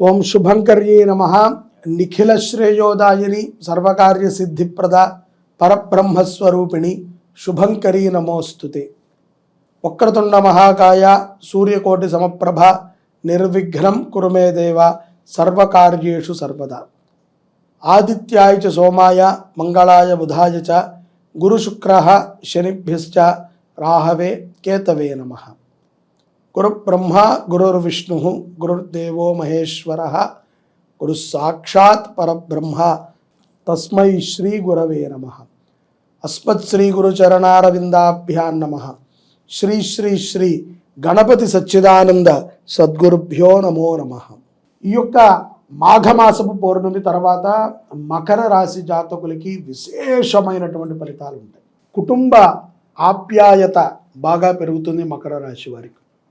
ఓం శుభంకర్యే నమ. నిఖిల శ్రేయోదాయిని సర్వకార్య సిద్ధిప్రద పరబ్రహ్మస్వరూపిణి శుభంకరీ నమోస్తుతే. వక్రతుండ మహాకాయ సూర్యకోటి సమప్రభ నిర్విఘ్నం కురుమే దేవ సర్వకార్యేషు సర్వదా. ఆదిత్యాయ చ సోమాయ మంగళాయ బుధాయ చ గురుశుక్ర శనిభ్యశ్చ రాహవే కేతవే నమ. గురుబ్రహ్మ గురుర్విష్ణు గురుర్దేవో మహేశ్వర గురు సాక్షాత్ పరబ్రహ్మ తస్మై శ్రీ గురవే నమ అస్మత్ శ్రీ గురుచరణారవిందాభ్యాన్ నమ శ్రీ శ్రీ శ్రీ గణపతి సచ్చిదానంద సద్గురుభ్యో నమో నమ ఈ యొక్క మాఘమాసపు పౌర్ణమి తర్వాత మకర రాశి జాతకులకి విశేషమైనటువంటి ఫలితాలు ఉంటాయి. కుటుంబ ఆప్యాయత బాగా పెరుగుతుంది మకర రాశి వారికి.